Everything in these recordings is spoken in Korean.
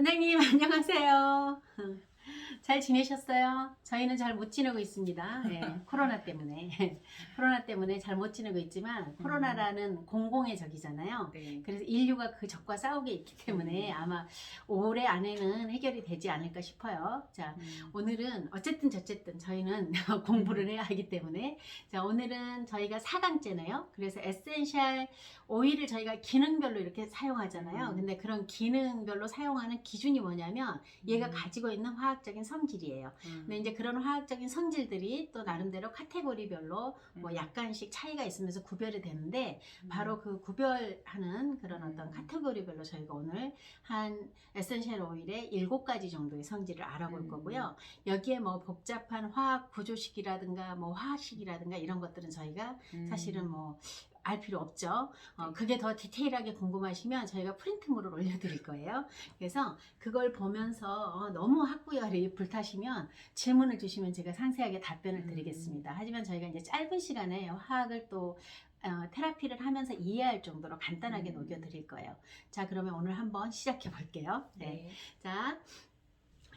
원장님 안녕하세요. 잘 지내셨어요? 저희는 잘 못 지내고 있습니다. 네, 코로나 때문에 코로나 때문에 잘 못 지내고 있지만 코로나라는 공공의 적이잖아요. 네. 그래서 인류가 그 적과 싸우게 있기 때문에 아마 올해 안에는 해결이 되지 않을까 싶어요. 자, 음. 오늘은 어쨌든 저쨌든 저희는 공부를 해야 하기 때문에 자 오늘은 저희가 4강째네요. 그래서 에센셜 오일을 저희가 기능별로 이렇게 사용하잖아요. 음. 근데 그런 기능별로 사용하는 기준이 뭐냐면 얘가 음. 가지고 있는 화학적인 성질이에요. 음. 근데 이제 그런 화학적인 성질들이 또 나름대로 카테고리별로 뭐 음. 약간씩 차이가 있으면서 구별이 되는데 음. 바로 그 구별하는 그런 어떤 음. 카테고리별로 저희가 오늘 한 에센셜 오일의 일곱 가지 정도의 성질을 알아볼 음. 거고요. 여기에 뭐 복잡한 화학 구조식이라든가 뭐 화학식이라든가 이런 것들은 저희가 음. 사실은 뭐 알 필요 없죠. 어, 네. 그게 더 디테일하게 궁금하시면 저희가 프린트물을 올려드릴 거예요. 그래서 그걸 보면서 어, 너무 학구열이 불타시면 질문을 주시면 제가 상세하게 답변을 음. 드리겠습니다. 하지만 저희가 이제 짧은 시간에 화학을 또 어, 테라피를 하면서 이해할 정도로 간단하게 음. 녹여드릴 거예요. 자, 그러면 오늘 한번 시작해 볼게요. 네. 네. 자,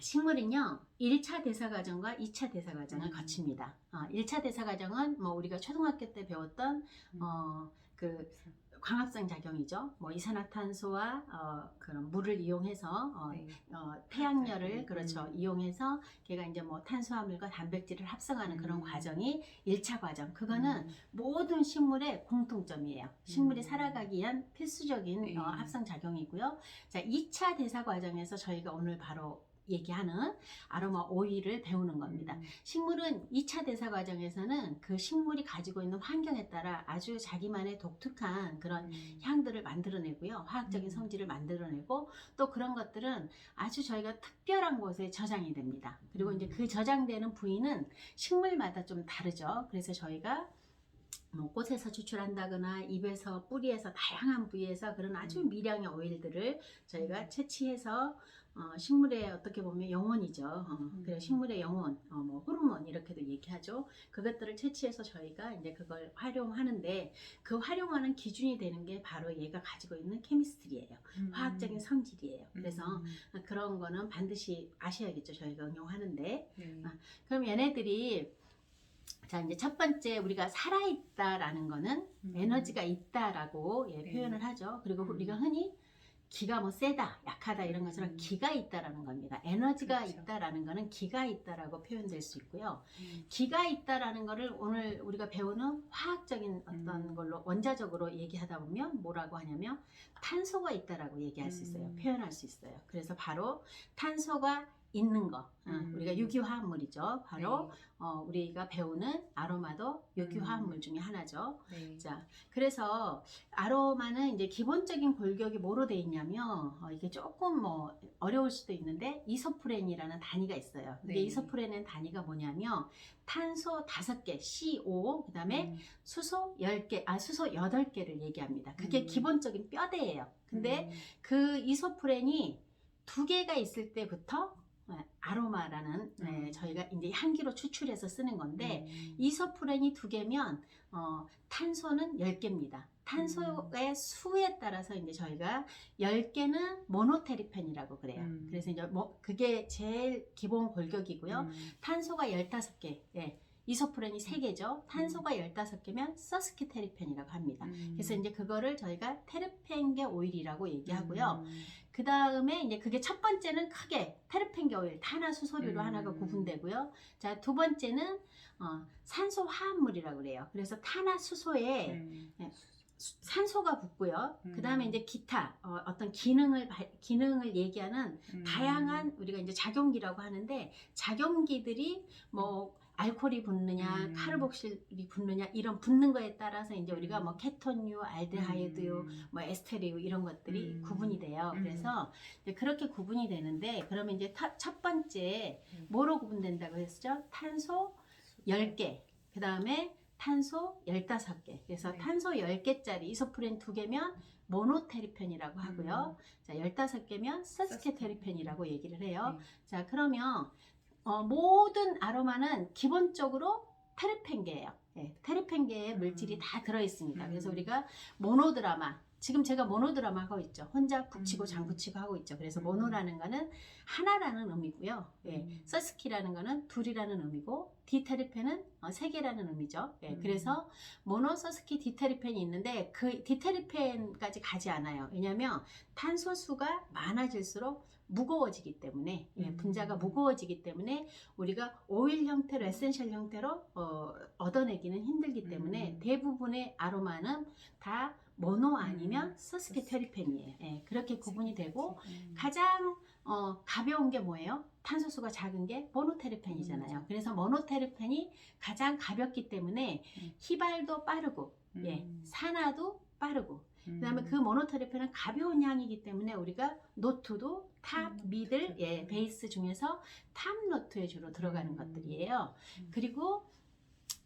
식물은요, 1차 대사 과정과 2차 대사 과정을 음. 거칩니다. 어, 1차 대사 과정은 뭐 우리가 초등학교 때 배웠던 음. 어, 그 광합성 작용이죠. 뭐 이산화탄소와 어, 그런 물을 이용해서 어, 네. 어, 태양열을 음. 그렇죠 이용해서 걔가 이제 뭐 탄수화물과 단백질을 합성하는 그런 음. 과정이 1차 과정. 그거는 음. 모든 식물의 공통점이에요. 식물이 음. 살아가기 위한 필수적인 네. 어, 합성 작용이고요. 자, 2차 대사 과정에서 저희가 오늘 바로 얘기하는 아로마 오일을 배우는 겁니다. 음. 식물은 2차 대사 과정에서는 그 식물이 가지고 있는 환경에 따라 아주 자기만의 독특한 그런 음. 향들을 만들어내고요. 화학적인 음. 성질을 만들어내고 또 그런 것들은 아주 저희가 특별한 곳에 저장이 됩니다. 그리고 음. 이제 그 저장되는 부위는 식물마다 좀 다르죠. 그래서 저희가 뭐 꽃에서 추출한다거나 잎에서 뿌리에서 다양한 부위에서 그런 아주 음. 미량의 오일들을 저희가 음. 채취해서 어, 식물의 어떻게 보면 영혼이죠. 어, 음. 그래 식물의 영혼, 어, 뭐 호르몬 이렇게도 얘기하죠. 그것들을 채취해서 저희가 이제 그걸 활용하는데 그 활용하는 기준이 되는 게 바로 얘가 가지고 있는 케미스트리예요. 음. 화학적인 성질이에요. 그래서 음. 그런 거는 반드시 아셔야겠죠. 저희가 응용하는데 네. 아, 그럼 얘네들이 자 이제 첫 번째 우리가 살아있다라는 거는 음. 에너지가 있다라고 예, 네. 표현을 하죠. 그리고 음. 우리가 흔히 기가 뭐 세다, 약하다 이런 것처럼 음. 기가 있다라는 겁니다. 에너지가 그렇죠. 있다라는 거는 기가 있다라고 표현될 수 있고요. 음. 기가 있다라는 거를 오늘 우리가 배우는 화학적인 어떤 음. 걸로 원자적으로 얘기하다 보면 뭐라고 하냐면 탄소가 있다라고 얘기할 수 있어요. 음. 표현할 수 있어요. 그래서 바로 탄소가 있는 거, 어, 음. 우리가 유기화합물이죠. 바로 네. 어, 우리가 배우는 아로마도 유기화합물 중에 하나죠. 네. 자, 그래서 아로마는 이제 기본적인 골격이 뭐로 돼 있냐면 어, 이게 조금 뭐 어려울 수도 있는데 이소프렌이라는 단위가 있어요. 이게 네. 이소프렌의 단위가 뭐냐면 탄소 5개, CO, 그다음에 음. 수소 10개, 아 수소 8개를 얘기합니다. 그게 음. 기본적인 뼈대예요. 근데 음. 그 이소프렌이 두 개가 있을 때부터 네, 아로마라는 네, 음. 저희가 이제 향기로 추출해서 쓰는 건데 음. 이소프렌이 두 개면 어, 탄소는 10개입니다. 탄소의 음. 수에 따라서 이제 저희가 10개는 모노테리펜이라고 그래요. 음. 그래서 이제 뭐 그게 제일 기본 골격이고요. 음. 탄소가 15개. 예. 이소프렌이 3개죠. 탄소가 15개면 서스키테리펜이라고 합니다. 음. 그래서 이제 그거를 저희가 테르펜게 오일이라고 얘기하고요. 음. 그 다음에 이제 그게 첫 번째는 크게 테르펜게 오일, 탄화수소류로 음. 하나가 구분되고요. 자, 두 번째는 어, 산소 화합물이라고 그래요. 그래서 탄화수소에 음. 수- 산소가 붙고요. 음. 그 다음에 이제 기타 어, 떤 기능을 발- 기능을 얘기하는 음. 다양한 우리가 이제 작용기라고 하는데 작용기들이 뭐 알코올이 붙느냐, 음. 카르복실이 붙느냐 이런 붙는 거에 따라서 이제 우리가 음. 뭐 케톤유, 알데하이드유, 음. 뭐 에스테리유 이런 것들이 음. 구분이 돼요. 음. 그래서 이제 그렇게 구분이 되는데 그러면 이제 타- 첫 번째 음. 뭐로 구분된다고 했죠? 탄소 10개. 그 다음에 탄소 15개. 그래서 네. 탄소 10개짜리 이소프렌 2개면 모노테리펜이라고 하고요. 자, 15개면 서스케테리펜이라고 얘기를 해요. 네. 자, 그러면 어, 모든 아로마는 기본적으로 테르펜계예요. 네, 테르펜계의 물질이 음. 다 들어있습니다. 그래서 음. 우리가 모노드라마 지금 제가 모노 드라마 하고 있죠. 혼자 북치고 음. 장구치고 하고 있죠. 그래서 음. 모노라는 거는 하나라는 의미고요. 예. 음. 서스키라는 거는 둘이라는 의미고 디테리펜은 어, 세 개라는 의미죠. 예. 음. 그래서 모노 서스키 디테리펜이 있는데 그 디테리펜까지 가지 않아요. 왜냐하면 탄소수가 많아질수록 무거워지기 때문에 예, 음. 분자가 무거워지기 때문에 우리가 오일 형태로 에센셜 형태로 어, 얻어내기는 힘들기 때문에 음. 대부분의 아로마는 다 모노 아니면 음. 서스키 테리펜이에요. 예, 그렇게 구분이 되고 음. 가장 어, 가벼운 게 뭐예요? 탄소수가 작은 게 모노테르펜이잖아요. 음. 그래서 모노테르펜이 가장 가볍기 때문에 음. 휘발도 빠르고 예, 음. 산화도 빠르고 그 다음에 음. 그 모노테르펜은 가벼운 향이기 때문에 우리가 노트도 탑, 음, 미들. 예, 베이스 중에서 탑 노트에 주로 들어가는 음. 것들이에요. 음. 그리고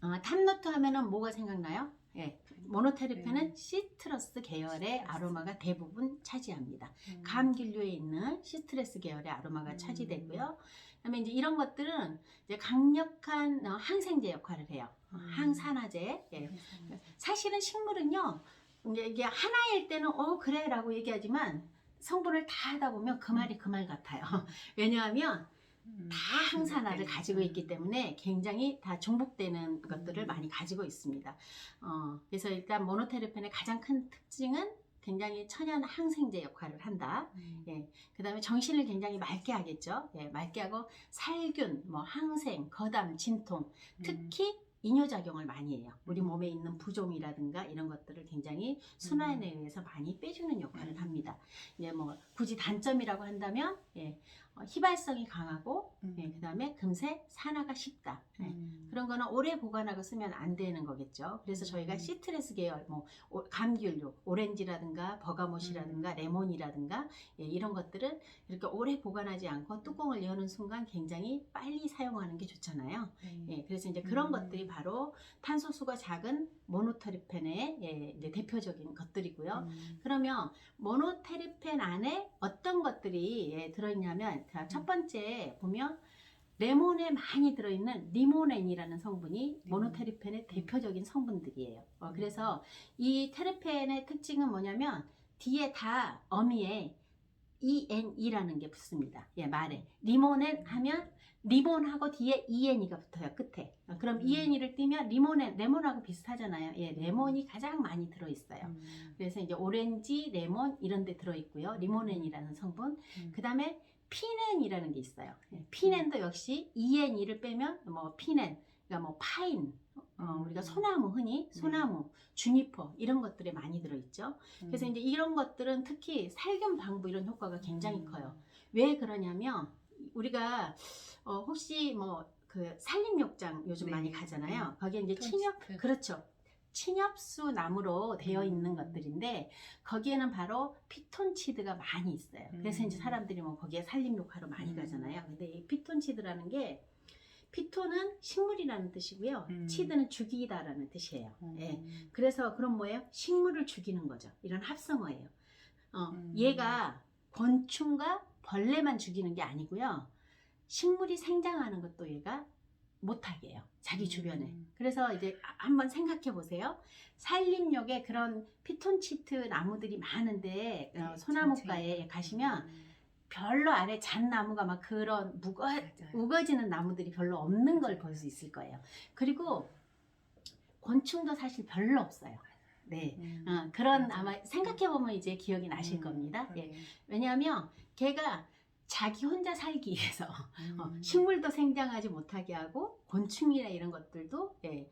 어, 탑 노트 하면은 뭐가 생각나요? 예, 모노테르펜은 네. 시트러스 계열의 아로마가 대부분 차지합니다. 음. 감귤류에 있는 시트레스 계열의 아로마가 음. 차지되고요. 그다음에 이제 이런 것들은 이제 강력한 어, 항생제 역할을 해요. 어, 음. 항산화제. 예. 음. 사실은 식물은요. 이게, 이게 하나일 때는 어 그래 라고 얘기하지만 성분을 다 하다 보면 그 말이 그 말 같아요. 왜냐하면 음. 다 항산화를. 가지고 있기 때문에 굉장히 다 중복되는 것들을 음. 많이 가지고 있습니다. 어, 그래서 일단 모노테르펜의 가장 큰 특징은 굉장히 천연 항생제 역할을 한다. 음. 예, 그 다음에 정신을 굉장히 맑게 하겠죠. 예, 맑게 하고 살균, 뭐 항생, 거담, 진통, 음. 특히 이뇨작용을 많이 해요. 우리 몸에 있는 부종이라든가 이런 것들을 굉장히 순환에 의해서 많이 빼주는 역할을 음. 합니다. 이제 뭐 굳이 단점이라고 한다면 예, 어, 휘발성이 강하고 음. 예, 그 다음에 금세 산화가 쉽다. 예, 음. 그런 거는 오래 보관하고 쓰면 안 되는 거겠죠. 그래서 저희가 음. 시트레스 계열, 뭐 오- 감귤류, 오렌지라든가 버가못이라든가 음. 레몬이라든가 예, 이런 것들은 이렇게 오래 보관하지 않고 뚜껑을 여는 순간 굉장히 빨리 사용하는 게 좋잖아요. 네. 예, 그래서 이제 그런 음. 것들이 바로 탄소수가 작은 모노테르펜의 예, 이제 대표적인 것들이고요. 음. 그러면 모노테르펜 안에 어떤 것들이 예, 들어있냐면 자, 첫 음. 번째 보면 레몬에 많이 들어있는 리모넨이라는 성분이 리모넨. 모노테르펜의 대표적인 성분들이에요. 어, 음. 그래서 이 테르펜의 특징은 뭐냐면 뒤에 다 어미에 EN이라는 게 붙습니다. 예, 말에 리모넨 하면 리몬하고 뒤에 EN이가 붙어요 끝에. 어, 그럼 음. EN이를 띄면 리모넨 레몬하고 비슷하잖아요. 예, 레몬이 가장 많이 들어있어요. 음. 그래서 이제 오렌지, 레몬 이런 데 들어있고요. 리모넨이라는 성분. 음. 그 다음에 피넨이라는 게 있어요. 예, 피넨도 역시 ENE를 빼면 뭐 피넨, 그러니까 뭐 파인, 어, 음. 우리가 소나무 흔히 소나무, 주니퍼 이런 것들에 많이 들어있죠. 그래서 음. 이제 이런 것들은 특히 살균 방부 이런 효과가 굉장히 음. 커요. 왜 그러냐면 우리가 어, 혹시 뭐 그 산림욕장 요즘 네. 많이 가잖아요. 거기에 이제. 침엽 그렇죠. 침엽수 나무로 되어 있는 음. 것들인데 거기에는 바로 피톤치드가 많이 있어요. 그래서 음. 이제 사람들이 뭐 거기에 산림욕하러 많이 음. 가잖아요. 근데 이 피톤치드라는 게 피톤은 식물이라는 뜻이고요. 음. 치드는 죽이다라는 뜻이에요. 음. 예. 그래서 그럼 뭐예요? 식물을 죽이는 거죠. 이런 합성어예요. 어, 음. 얘가 곤충과 벌레만 죽이는 게 아니고요. 식물이 생장하는 것도 얘가 못하게 해요. 자기 음. 주변에. 그래서 이제 한번 생각해 보세요. 산림욕에 그런 피톤치드 나무들이 많은데 어, 네, 소나무가에 전체. 가시면 음. 별로 아래 잣나무가 막 그런 무거, 맞아요. 우거지는 나무들이 별로 없는 걸 볼 수 있을 거예요. 그리고 곤충도 사실 별로 없어요. 네. 음. 어, 그런 맞아. 아마 생각해 보면 이제 기억이 나실 음, 겁니다. 예. 그러게. 왜냐하면 걔가 자기 혼자 살기 위해서 어, 음. 식물도 생장하지 못하게 하고 곤충이나 이런 것들도 예,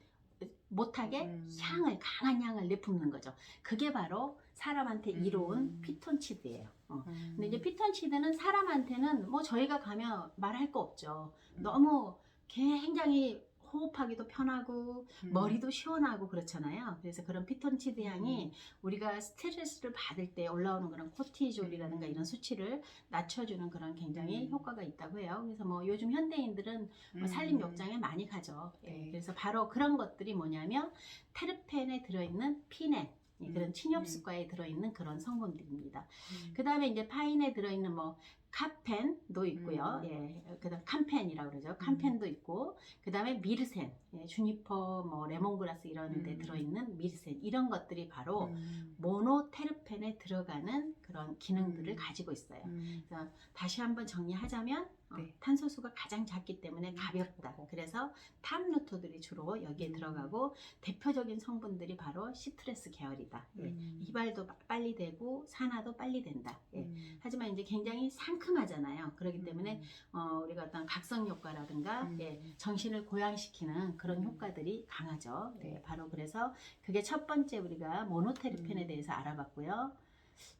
못하게 음. 향을 강한 향을 내뿜는 거죠. 그게 바로 사람한테 이로운 음. 피톤치드예요. 어. 음. 근데 이제 피톤치드는 사람한테는 뭐 저희가 가면 말할 거 없죠. 음. 너무 굉장히 호흡하기도 편하고 음. 머리도 시원하고 그렇잖아요. 그래서 그런 피톤치드 향이 우리가 스트레스를 받을 때 올라오는 그런 코티졸이라든가 음. 이런 수치를 낮춰주는 그런 굉장히 음. 효과가 있다고 해요. 그래서 뭐 요즘 현대인들은 뭐 음. 산림욕장에 많이 가죠. 예, 네. 그래서 바로 그런 것들이 뭐냐면 테르펜에 들어있는 피넨 예, 그런 음. 침엽수가에 들어있는 그런 성분들입니다. 음. 그 다음에 이제 파인에 들어있는 뭐 카펜도 있고요. 음. 예, 그다음 캄펜이라고 그러죠. 캄펜도 있고, 그다음에 미르센, 예, 주니퍼, 뭐 레몬그라스 이런 데 음. 들어있는 미르센 이런 것들이 바로 음. 모노테르펜에 들어가는 그런 기능들을 음. 가지고 있어요. 음. 그래서 다시 한번 정리하자면 어, 네. 탄소수가 가장 작기 때문에 음, 가볍다. 그래서 탑루토들이 주로 여기에 음. 들어가고 대표적인 성분들이 바로 시트레스 계열이다. 예. 음. 휘발도 빠- 빨리 되고 산화도 빨리 된다. 예. 음. 하지만 이제 굉장히 상큼하잖아요. 그렇기 때문에 음. 어, 우리가 어떤 각성 효과라든가 음. 예, 정신을 고양시키는 그런 음. 효과들이 강하죠. 예, 네. 바로 그래서 그게 첫 번째 우리가 모노테르펜에 음. 대해서 알아봤고요.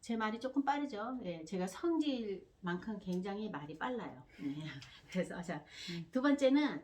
제 말이 조금 빠르죠. 예, 제가 성질만큼 굉장히 말이 빨라요. 네. 그래서 자, 음. 두 번째는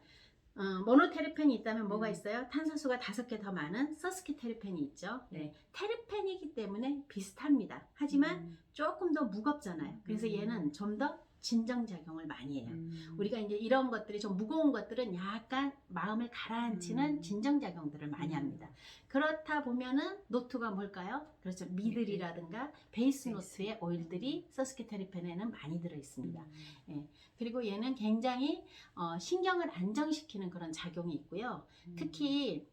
어, 모노테르펜이 있다면 뭐가 음. 있어요? 탄소수가 다섯 개 더 많은 서스키테르펜이 있죠. 네. 네. 테르펜이기 때문에 비슷합니다. 하지만 음. 조금 더 무겁잖아요. 그래서 음. 얘는 좀 더 진정작용을 많이 해요. 음. 우리가 이제 이런 것들이 좀 무거운 것들은 약간 마음을 가라앉히는 음. 진정작용들을 많이 음. 합니다. 그렇다 보면은 노트가 뭘까요? 그렇죠. 미들이라든가 베이스. 노트의 오일들이 서스키테리펜에는 많이 들어 있습니다. 음. 그리고 얘는 굉장히 어, 신경을 안정시키는 그런 작용이 있고요. 음. 특히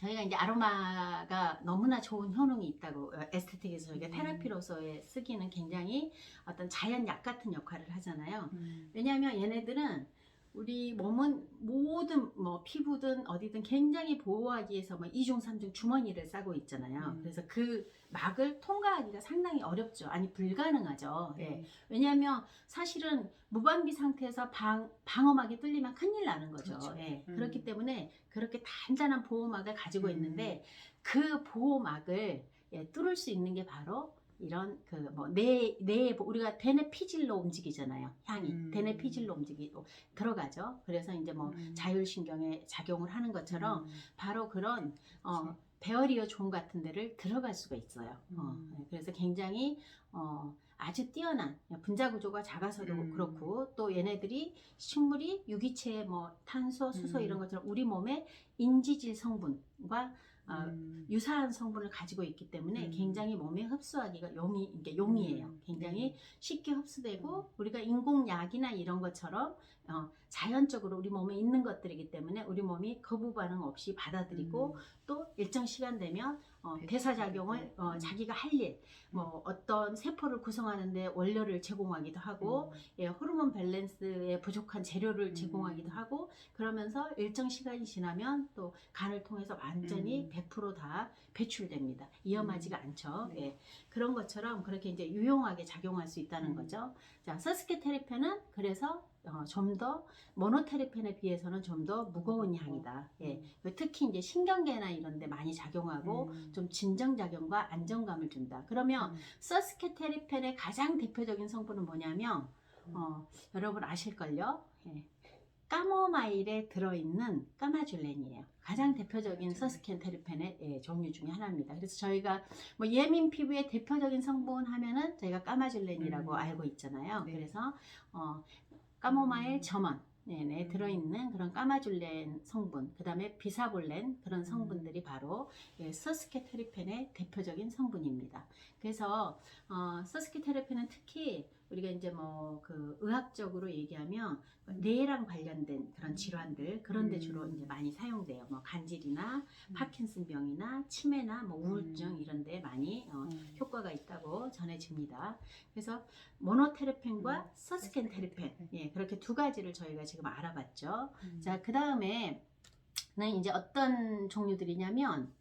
저희가 이제 아로마가 너무나 좋은 효능이 있다고 어, 에스테틱에서 저희가 음. 테라피로서의 쓰기는 굉장히 어떤 자연약 같은 역할을 하잖아요. 음. 왜냐하면 얘네들은 우리 몸은 모든 뭐 피부든 어디든 굉장히 보호하기 위해서 뭐 이중 삼중 주머니를 싸고 있잖아요. 음. 그래서 그 막을 통과하기가 상당히 어렵죠. 아니 불가능하죠. 예. 네. 왜냐하면 사실은 무방비 상태에서 방, 방어막이 뚫리면 큰일 나는 거죠. 그렇죠. 예. 음. 그렇기 때문에 그렇게 단단한 보호막을 가지고 음. 있는데 그 보호막을 예, 뚫을 수 있는 게 바로 이런 그 그뭐내 내 우리가 대뇌 피질로 움직이잖아요. 향이 음. 대뇌 피질로 움직이고 들어가죠. 그래서 이제 뭐 음. 자율신경에 작용을 하는 것처럼 음. 바로 그런 어. 베어리어 존 같은 데를 들어갈 수가 있어요. 어, 음. 네, 그래서 굉장히 어, 아주 뛰어난 분자 구조가 작아서도 음. 그렇고 또 얘네들이 식물이 유기체 뭐 탄소, 수소 음. 이런 것처럼 우리 몸에 인지질 성분과 어, 음. 유사한 성분을 가지고 있기 때문에 음. 굉장히 몸에 흡수하기가 용이 이게 용이에요. 음. 굉장히 네. 쉽게 흡수되고 우리가 인공약이나 이런 것처럼 어, 자연적으로 우리 몸에 있는 것들이기 때문에 우리 몸이 거부 반응 없이 받아들이고 음. 또 일정 시간 되면 어, 대사작용을. 어, 음. 자기가 할 일, 뭐 어떤 세포를 구성하는데 원료를 제공하기도 하고 음. 예, 호르몬 밸런스에 부족한 재료를 음. 제공하기도 하고 그러면서 일정 시간이 지나면 또 간을 통해서 완전히 음. 100%다 배출됩니다. 위험하지가 않죠. 네. 예, 그런 것처럼 그렇게 이제 유용하게 작용할 수 있다는 음. 거죠. 자, 서스케테르펜은 그래서 어, 좀더 모노테르펜에 비해서는 좀 더 무거운 향이다. 예, 특히 이제 신경계나 이런 데 많이 작용하고 음. 좀 진정작용과 안정감을 준다. 그러면 음. 서스케테리펜의 가장 대표적인 성분은 뭐냐면 음. 어, 여러분 아실걸요? 예. 까모마일에 들어있는 까마줄렌이에요. 가장 대표적인. 서스케테리펜의 예, 종류 중에 하나입니다. 그래서 저희가 뭐 예민 피부의 대표적인 성분 하면은 저희가 까마줄렌이라고 음. 알고 있잖아요. 네. 그래서 어, 까모마일 음. 점원 네네 음. 들어있는 그런 까마줄렌 성분, 그 다음에 비사볼렌 그런 음. 성분들이 바로 예, 서스케테리펜의 대표적인 성분입니다. 그래서 어, 서스케테리펜은 특히 우리가 이제 뭐 그 의학적으로 얘기하면 뇌랑 관련된 그런 질환들 그런데 음. 주로 이제 많이 사용돼요. 뭐 간질이나 음. 파킨슨병이나 치매나 뭐 우울증 음. 이런 데 많이 어, 음. 효과가 있다고 전해집니다. 그래서 모노테르펜과 음, 서스켄테르펜. 예, 그렇게 두 가지를 저희가 지금 알아봤죠. 음. 자, 그 다음에 는 이제 어떤 종류들이냐면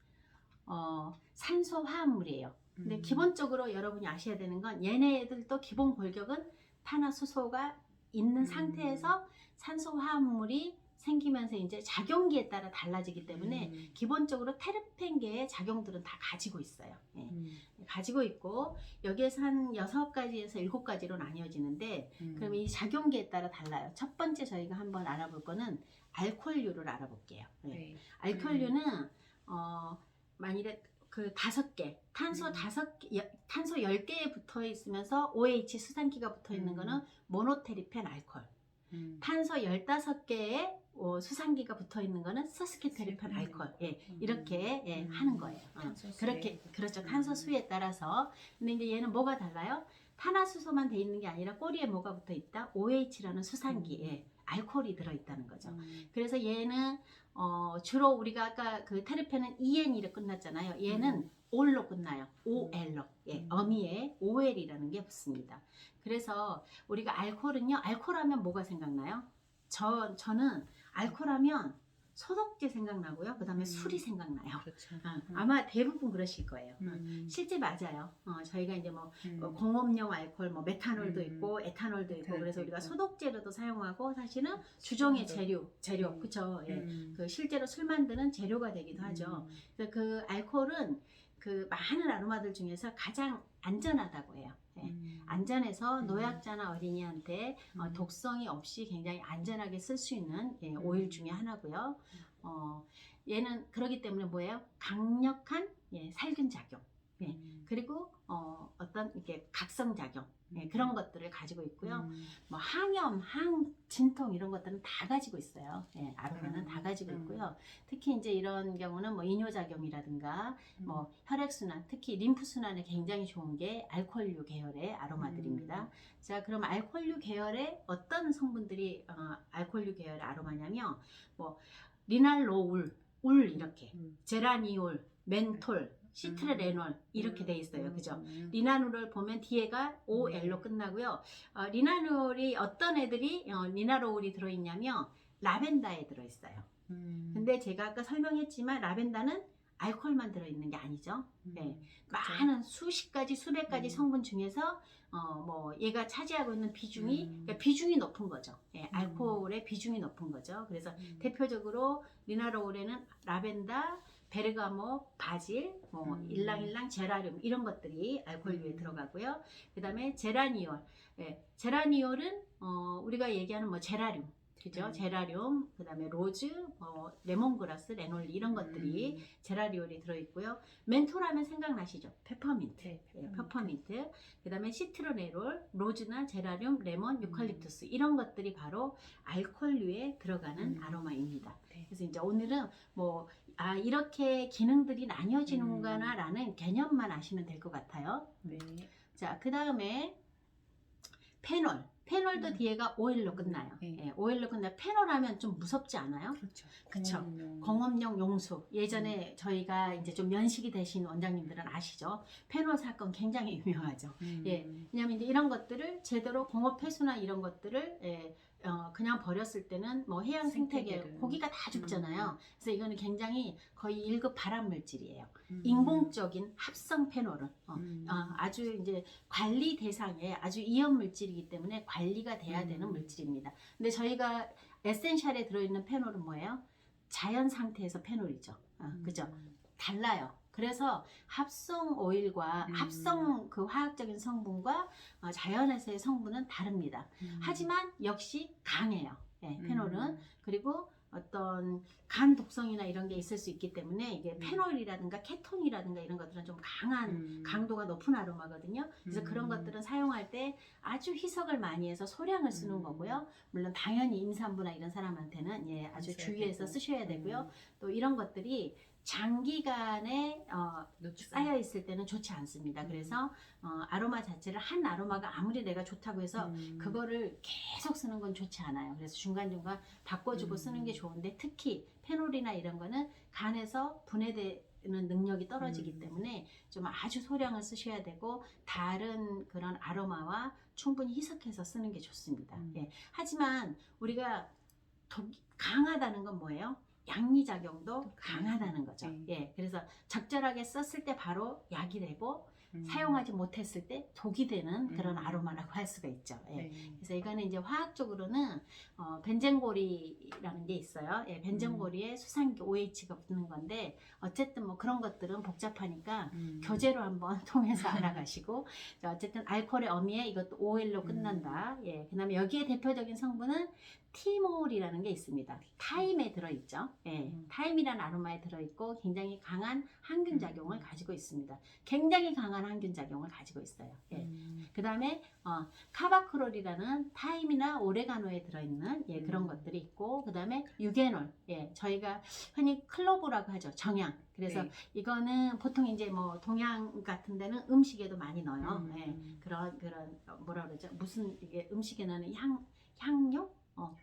어, 산소 화합물이에요. 근데 음. 기본적으로 여러분이 아셔야 되는 건 얘네들도 기본 골격은 탄화수소가 있는 음. 상태에서 산소 화합물이 생기면서 이제 작용기에 따라 달라지기 때문에 음. 기본적으로 테르펜계의 작용들은 다 가지고 있어요. 예. 음. 가지고 있고 여기에서 한 여섯 가지에서 일곱 가지로 나뉘어지는데 음. 그럼 이 작용기에 따라 달라요. 첫 번째 저희가 한번 알아볼 거는 알코올류를 알아볼게요. 예. 네. 알코올류는 어 만일에 그 다섯 개 탄소 음. 다섯 개 여- 탄소 열 개에 붙어 있으면서 OH 수산기가 붙어 있는 음. 거는 모노테리펜 알코올. 음. 탄소 열다섯 개에 어, 수산기가 붙어 있는 거는 서스케테리펜 음. 알코올. 예, 음. 이렇게 예, 음. 하는 거예요. 어. 그렇게 그렇죠. 음. 탄소 수에 따라서. 근데 이제 얘는 뭐가 달라요? 탄화수소만 돼 있는 게 아니라 꼬리에 뭐가 붙어 있다? OH라는 수산기에 알코올이 들어 있다는 거죠. 음. 그래서 얘는 어, 주로 우리가 아까 그 테르페는 EN이로 끝났잖아요. 얘는 올로 끝나요. OL로. 예, 음. 어미에 OL이라는 게 붙습니다. 그래서 우리가 알코올은요. 알코올 하면 뭐가 생각나요? 저 저는 알코올 하면 소독제 생각나고요. 그 다음에 음. 술이 생각나요. 그렇죠. 아, 아마 대부분 그러실 거예요. 어, 음. 실제 맞아요. 어, 저희가 이제 뭐 음. 어, 공업용 알코올, 뭐 메탄올도 음. 있고 에탄올도 있고 에탄올도 그래서 우리가 있고. 소독제로도 사용하고 사실은 주종의 재료, 재료, 음. 그쵸? 예. 음. 그 실제로 술 만드는 재료가 되기도 하죠. 음. 그래서 그 알코올은 그 많은 아로마들 중에서 가장 안전하다고 해요. 예. 음. 안전해서 음. 노약자나 어린이한테 어, 음. 독성이 없이 굉장히 안전하게 쓸 수 있는 예, 음. 오일 중에 하나고요. 어, 얘는 그러기 때문에 뭐예요? 강력한 예, 살균 작용. 예. 음. 그리고 어, 어떤 이렇게 각성 작용 예, 음. 그런 것들을 가지고 있고요. 음. 뭐 항염, 항 진통 이런 것들은 다 가지고 있어요. 예, 아로마는 음. 다 가지고 음. 있고요. 특히 이제 이런 경우는 뭐 이뇨 작용이라든가 음. 뭐 혈액 순환, 특히 림프 순환에 굉장히 좋은 게 알코올류 계열의 아로마들입니다. 음. 자, 그럼 알코올류 계열의 어떤 성분들이 어, 알코올류 계열의 아로마냐면 뭐 리날로울, 울 이렇게, 음. 제라니올, 멘톨, 시트레레놀 이렇게 돼 있어요. 음. 그죠? 음. 리나놀을 보면 뒤에가 OL로 끝나고요. 어, 리나놀이 어떤 애들이 어, 리나로울이 들어있냐면 라벤더에 들어있어요. 음. 근데 제가 아까 설명했지만 라벤더는 알코올만 들어있는 게 아니죠. 음. 네. 많은 수십 가지 수백 가지 음. 성분 중에서 어, 뭐 얘가 차지하고 있는 비중이 음. 그러니까 비중이 높은 거죠. 예, 음. 알코올의 비중이 높은 거죠. 그래서 음. 대표적으로 리나로울에는 라벤더, 베르가모, 바질, 뭐 음. 일랑일랑, 제라늄 이런 것들이 알코올류에 음. 들어가고요. 그다음에 제라니올, 예, 제라니올은 어, 우리가 얘기하는 뭐 제라늄, 그죠? 음. 제라늄, 그다음에 로즈, 뭐 레몬그라스, 레놀리 이런 것들이 음. 제라리올이 들어 있고요. 멘톨하면 생각나시죠? 페퍼민트. 네, 예, 페퍼민트. 페퍼민트. 그다음에 시트로네롤, 로즈나 제라늄, 레몬, 음. 유칼립투스 이런 것들이 바로 알코올류에 들어가는 음. 아로마입니다. 네. 그래서 이제 오늘은 뭐 아, 이렇게 기능들이 나뉘어지는구나 라는 개념만 아시면 될 것 같아요. 네. 자, 그 다음에 페놀. 페놀도 음. 뒤에가 오일로 끝나요. 네. 예, 오일로 끝나. 페놀 하면 좀 무섭지 않아요? 그렇죠. 그쵸. 공업용. 공업용 용수. 음. 예전에 저희가 이제 좀 면식이 되신 원장님들은 아시죠? 페놀 사건 굉장히 유명하죠. 음. 예. 왜냐하면 이제 이런 것들을 제대로 공업 폐수나 이런 것들을 예, 어, 그냥 버렸을 때는 뭐 해양 생태계 생태계를. 고기가 다 죽잖아요. 그래서 이거는 굉장히 거의 1급 발암 물질이에요. 음. 인공적인 합성 페놀은 어, 음. 어, 아주 이제 관리 대상의 아주 위험 물질이기 때문에 관리가 돼야 되는 음. 물질입니다. 근데 저희가 에센셜에 들어있는 페놀은 뭐예요? 자연 상태에서 페놀이죠. 어, 음. 그죠? 달라요. 그래서 합성 오일과 음. 합성 그 화학적인 성분과 어, 자연에서의 성분은 다릅니다. 음. 하지만 역시 강해요. 예, 페놀은 음. 그리고 어떤 간 독성이나 이런 게 있을 수 있기 때문에 이게 음. 페놀이라든가 케톤이라든가 이런 것들은 좀 강한 음. 강도가 높은 아로마거든요. 그래서 음. 그런 것들은 사용할 때 아주 희석을 많이 해서 소량을 쓰는 음. 거고요. 물론 당연히 임산부나 이런 사람한테는 예, 아주 주의해서 되고. 쓰셔야 되고요. 음. 또 이런 것들이 장기간에 어. 쌓여 있을 때는 좋지 않습니다. 음. 그래서 어, 아로마 자체를 한 아로마가 아무리 내가 좋다고 해서 음. 그거를 계속 쓰는 건 좋지 않아요. 그래서 중간중간 바꿔주고 음. 쓰는 게 좋은데 특히 페놀이나 이런 거는 간에서 분해되는 능력이 떨어지기 음. 때문에 좀 아주 소량을 쓰셔야 되고 다른 그런 아로마와 충분히 희석해서 쓰는 게 좋습니다. 음. 예. 하지만 우리가 독, 강하다는 건 뭐예요? 양리작용도 강하다는 거죠. 네. 예. 그래서 적절하게 썼을 때 바로 약이 되고 음. 사용하지 못했을 때 독이 되는 그런 음. 아로마라고 할 수가 있죠. 예. 네. 그래서 이거는 이제 화학적으로는 어, 벤젠고리라는 게 있어요. 예, 벤젠고리에 수산기 OH가 붙는 건데 어쨌든 뭐 그런 것들은 복잡하니까 음. 교재로 한번 통해서 알아가시고 자, 어쨌든 알코올의 어미에 이것도 OL로 음. 끝난다. 예, 그다음에 여기에 대표적인 성분은 티몰이라는 게 있습니다. 타임에 들어있죠. 예, 음. 타임이라는 아로마에 들어있고 굉장히 강한 항균 작용을 음. 가지고 있습니다. 굉장히 강한 항균 작용을 가지고 있어요. 예. 음. 그 다음에 어, 카바크롤이라는 타임이나 오레가노에 들어있는 예, 그런 음. 것들이 있고 그 다음에 유게놀 예, 저희가 흔히 클로브라고 하죠 정향 그래서 네. 이거는 보통 이제 뭐 동양 같은 데는 음식에도 많이 넣어요 음. 예, 그런 그런 어, 뭐라 그러죠 무슨 이게 음식에 넣는 향 향료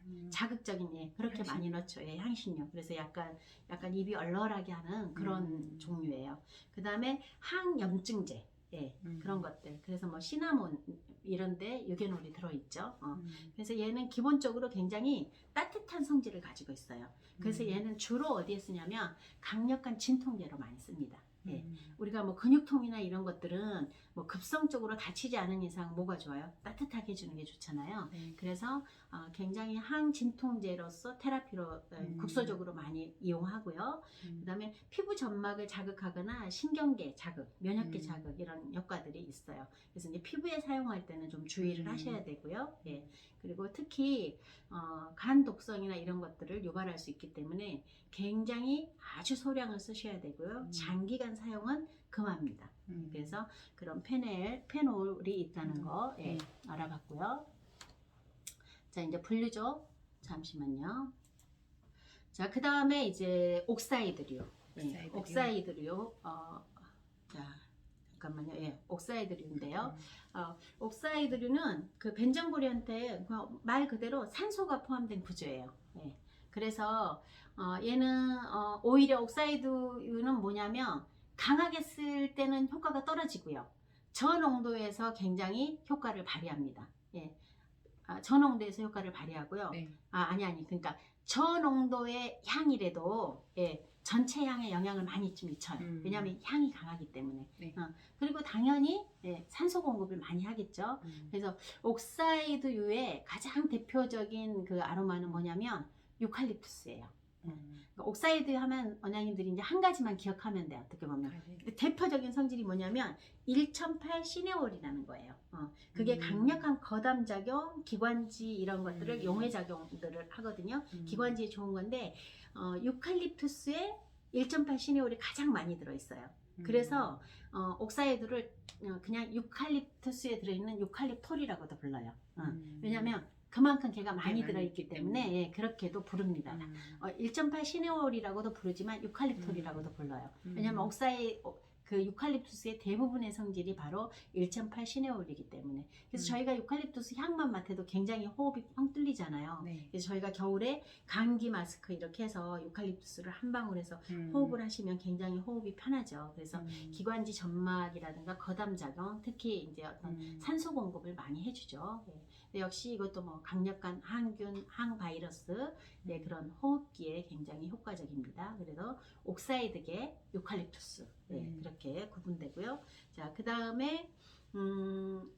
음. 자극적인 예 그렇게 향신료. 많이 넣죠 예 향신료 그래서 약간 약간 입이 얼얼하게 하는 그런 음. 종류예요 그 다음에 항염증제 예 음. 그런 것들 그래서 뭐 시나몬 이런데 유기놀이 들어있죠 어. 음. 그래서 얘는 기본적으로 굉장히 따뜻한 성질을 가지고 있어요 그래서 음. 얘는 주로 어디에 쓰냐면 강력한 진통제로 많이 씁니다 예. 음. 우리가 뭐 근육통이나 이런 것들은 뭐 급성적으로 다치지 않은 이상 뭐가 좋아요 따뜻하게 해주는 게 좋잖아요 네. 그래서 어, 굉장히 항진통제로서 테라피로 어, 음. 국소적으로 많이 이용하고요. 음. 그다음에 피부 점막을 자극하거나 신경계 자극, 면역계 음. 자극 이런 효과들이 있어요. 그래서 이제 피부에 사용할 때는 좀 주의를 음. 하셔야 되고요. 예. 그리고 특히 어, 간 독성이나 이런 것들을 유발할 수 있기 때문에 굉장히 아주 소량을 쓰셔야 되고요. 음. 장기간 사용은 금합니다. 음. 그래서 그런 페넬, 페놀이 있다는 음. 거 예, 네. 알아봤고요. 자, 이제 분류죠. 잠시만요. 자, 그 다음에 이제 옥사이드류. 예, 옥사이드류. 옥사이드류. 어, 자, 잠깐만요. 예, 옥사이드류인데요. 음. 어, 옥사이드류는 그 벤정고리한테 그냥 말 그대로 산소가 포함된 구조예요. 예. 그래서 어, 얘는 어, 오히려 옥사이드류는 뭐냐면 강하게 쓸 때는 효과가 떨어지고요. 저농도에서 굉장히 효과를 발휘합니다. 예. 아, 저농도에서 효과를 발휘하고요. 네. 아, 아니 아니. 그러니까 저농도의 향이라도 예, 전체 향에 영향을 많이 좀 미쳐요. 음. 왜냐하면 향이 강하기 때문에. 네. 어, 그리고 당연히 예, 산소 공급을 많이 하겠죠. 음. 그래서 옥사이드유의 가장 대표적인 그 아로마는 뭐냐면 유칼립투스예요. 음. 그러니까 옥사이드 하면 원장님들이 이제 한 가지만 기억하면 돼요. 어떻게 보면. 아, 네. 근데 대표적인 성질이 뭐냐면 1008 시네올이라는 거예요. 어, 그게 음. 강력한 거담 작용, 기관지 이런 것들을 음. 용해 작용들을 하거든요. 음. 기관지에 좋은 건데 어, 유칼립투스에 1.8 시네올이 가장 많이 들어있어요. 음. 그래서 어, 옥사이드를 어, 그냥 유칼립투스에 들어있는 유칼립톨이라고도 불러요. 어, 음. 왜냐하면 그만큼 걔가 많이 많이 들어있기 있기 때문에. 예, 그렇게도 부릅니다. 음. 어, 1.8 시네올이라고도 부르지만 유칼립톨이라고도 불러요. 왜냐하면 음. 옥사이 어, 그 유칼립투스의 대부분의 성질이 바로 1.8 시네올이기 때문에 그래서 음. 저희가 유칼립투스 향만 맡아도 굉장히 호흡이 뻥 뚫리잖아요. 네. 그래서 저희가 겨울에 감기 마스크 이렇게 해서 유칼립투스를 한 방울 해서 음. 호흡을 하시면 굉장히 호흡이 편하죠. 그래서 음. 기관지 점막이라든가 거담 작용, 특히 이제 어떤 음. 산소 공급을 많이 해주죠. 예. 역시 이것도 뭐 강력한 항균, 항바이러스 네, 그런 호흡기에 굉장히 효과적입니다. 그래서 옥사이드계 유칼립투스 네, 음. 그렇게 구분되고요. 자, 그 다음에 음,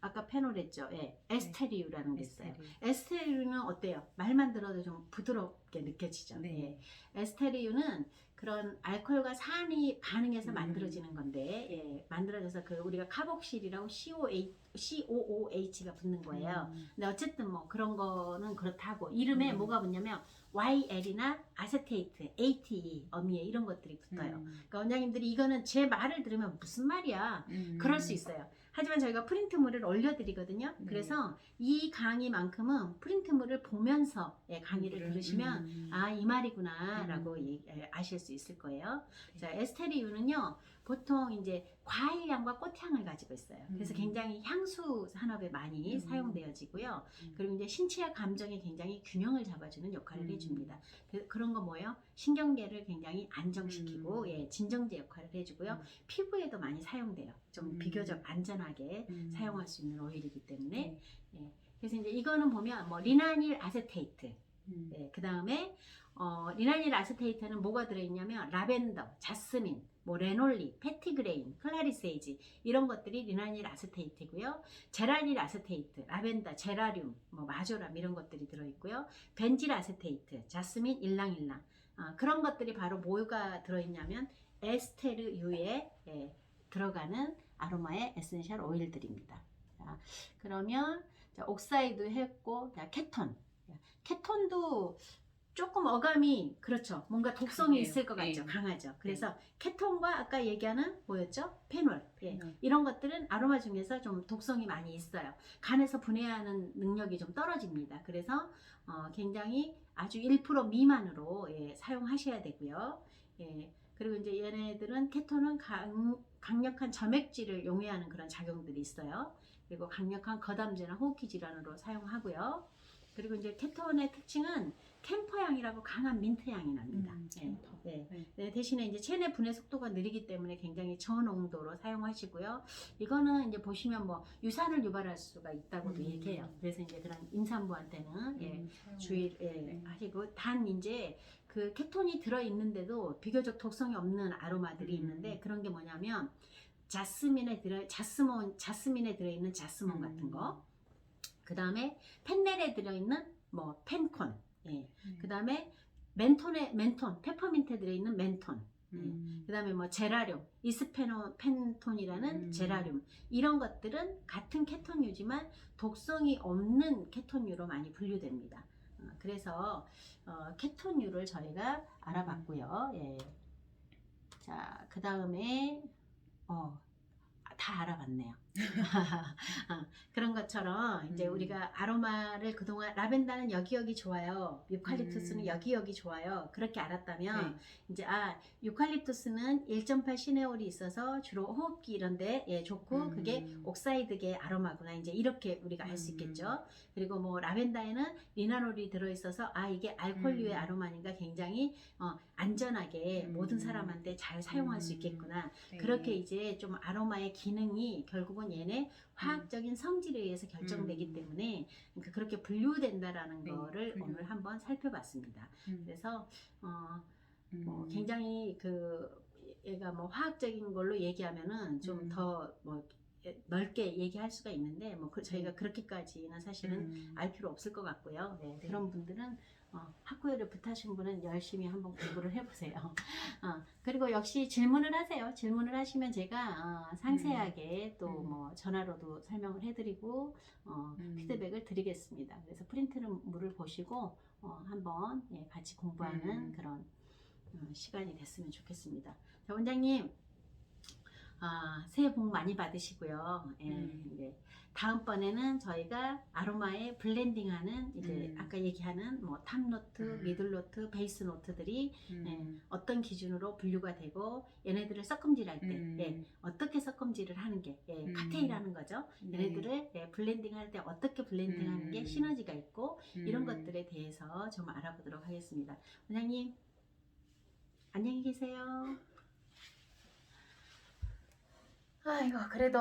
아까 페놀 했죠. 예, 에스테리유라는 게 있어요. 에스테리. 에스테리유 는 어때요? 말만 들어도 좀 부드럽게 느껴지죠. 네. 예. 에스테리유는 그런 알코올과 산이 반응해서 음. 만들어지는 건데, 예, 만들어져서 그 우리가 카복실이라고 COH, COOH가 붙는 거예요. 음. 근데 어쨌든 뭐 그런 거는 그렇다고 이름에 음. 뭐가 붙냐면 YL이나 아세테이트, ATE, 어미에 이런 것들이 붙어요. 음. 그러니까 원장님들이 이거는 제 말을 들으면 무슨 말이야? 음. 그럴 수 있어요. 하지만 저희가 프린트물을 올려드리거든요. 네. 그래서 이 강의만큼은 프린트물을 보면서 예, 강의를 공부를, 들으시면 음. 아이 말이구나라고 음. 예, 예, 아실 수 있을 거예요. 네. 자 에스테리유는요 보통 이제 과일향과 꽃향을 가지고 있어요. 그래서 음. 굉장히 향수 산업에 많이 음. 사용되어지고요. 음. 그리고 이제 신체와 감정의 굉장히 균형을 잡아주는 역할을 음. 해줍니다. 그, 그런 거 뭐예요? 신경계를 굉장히 안정시키고 음. 예, 진정제 역할을 해주고요. 음. 피부에도 많이 사용돼요. 좀 음. 비교적 안전하게 음. 사용할 수 있는 오일이기 때문에 네. 예. 그래서 이제 이거는 보면 뭐 리나닐 아세테이트 음. 예, 그 다음에 어, 리나닐 아세테이트는 뭐가 들어있냐면 라벤더, 자스민, 뭐 레놀리, 페티그레인, 클라리세이지 이런 것들이 리나닐 아세테이트고요. 제라닐 아세테이트, 라벤더, 제라륨, 뭐 마조람 이런 것들이 들어있고요. 벤질 아세테이트, 자스민, 일랑일랑 아, 그런 것들이 바로 뭐가 들어있냐면 에스테르유에 예, 들어가는 아로마의 에센셜 오일들입니다. 자, 그러면 자, 옥사이드 했고 자, 케톤. 케톤도 조금 어감이 그렇죠. 뭔가 독성이 강해요. 있을 것 같죠. 네. 강하죠. 그래서 케톤과 아까 얘기하는 뭐였죠? 페놀. 예. 페놀. 이런 것들은 아로마 중에서 좀 독성이 많이 있어요. 간에서 분해하는 능력이 좀 떨어집니다. 그래서 어, 굉장히 아주 1% 미만으로 예, 사용하셔야 되고요. 예. 그리고 이제 얘네들은 케톤은 강, 강력한 점액질을 용해하는 그런 작용들이 있어요. 그리고 강력한 거담제나 호흡기 질환으로 사용하고요. 그리고 이제 케톤의 특징은 캠퍼향이라고 강한 민트향이 납니다. 음, 예, 캠퍼. 예. 네. 네, 대신에 이제 체내 분해 속도가 느리기 때문에 굉장히 저농도로 사용하시고요. 이거는 이제 보시면 뭐 유산을 유발할 수가 있다고도 음. 얘기해요. 그래서 이제 그런 임산부한테는 예, 음, 주의 예, 네. 하시고 단 이제 그 케톤이 들어 있는데도 비교적 독성이 없는 아로마들이 음. 있는데 그런 게 뭐냐면 자스민에 들어 자스몬 자스민에 들어 있는 자스몬 같은 음. 거. 그 다음에 펜넬에 들어 있는 뭐 펜콘. 예. 음. 그 다음에 멘톤에 멘톤, 페퍼민트에 들어 있는 멘톤. 음. 그다음에 뭐 제라륨, 이스페노 펜톤이라는 음. 제라륨 이런 것들은 같은 케톤유지만 독성이 없는 케톤유로 많이 분류됩니다. 어, 그래서 어, 케톤유를 저희가 알아봤고요. 예. 자, 그 다음에 어, 다 알아봤네요. 어, 그런 것처럼 이제 음. 우리가 아로마를 그동안 라벤더는 여기 여기 좋아요. 유칼립투스는 음. 여기 여기 좋아요. 그렇게 알았다면 네. 이제 아 유칼립투스는 1.8 시네올이 있어서 주로 호흡기 이런데 예, 좋고 음. 그게 옥사이드계 아로마구나 이제 이렇게 우리가 알수 음. 있겠죠. 그리고 뭐 라벤더에는 리나놀이 들어있어서 아 이게 알코올류의 음. 아로마니까 굉장히 어, 안전하게 음. 모든 사람한테 잘 사용할 수 음. 있겠구나. 네. 그렇게 이제 좀 아로마의 기능이 결국은 얘네 화학적인 성질에 의해서 결정되기 음. 때문에 그러니까 그렇게 분류된다라는 네, 거를 분류. 오늘 한번 살펴봤습니다. 음. 그래서 어, 뭐 음. 굉장히 그 얘가 뭐 화학적인 걸로 얘기하면은 좀 음. 더뭐 넓게 얘기할 수가 있는데 뭐 그 저희가 네. 그렇게까지는 사실은 음. 알 필요 없을 것 같고요. 네, 네. 그런 분들은 어, 학구열을 붙하신 분은 열심히 한번 공부를 해보세요. 어, 그리고 역시 질문을 하세요. 질문을 하시면 제가 어, 상세하게 또 음. 뭐 전화로도 설명을 해드리고 어, 음. 피드백을 드리겠습니다. 그래서 프린트물을 보시고 어, 한번 예, 같이 공부하는 음. 그런 어, 시간이 됐으면 좋겠습니다. 자, 원장님. 아, 새해 복 많이 받으시고요. 예, 음. 이제 다음번에는 저희가 아로마에 블렌딩하는 이제 음. 아까 얘기하는 뭐 탑노트, 음. 미들노트, 베이스 노트들이 음. 예, 어떤 기준으로 분류가 되고 얘네들을 섞음질할 때 음. 예, 어떻게 섞음질을 하는 게 예, 음. 칵테일하는 거죠. 네. 얘네들을 예, 블렌딩할 때 어떻게 블렌딩하는 게 음. 시너지가 있고 이런 음. 것들에 대해서 좀 알아보도록 하겠습니다. 원장님 안녕히 계세요. 아이고 그래도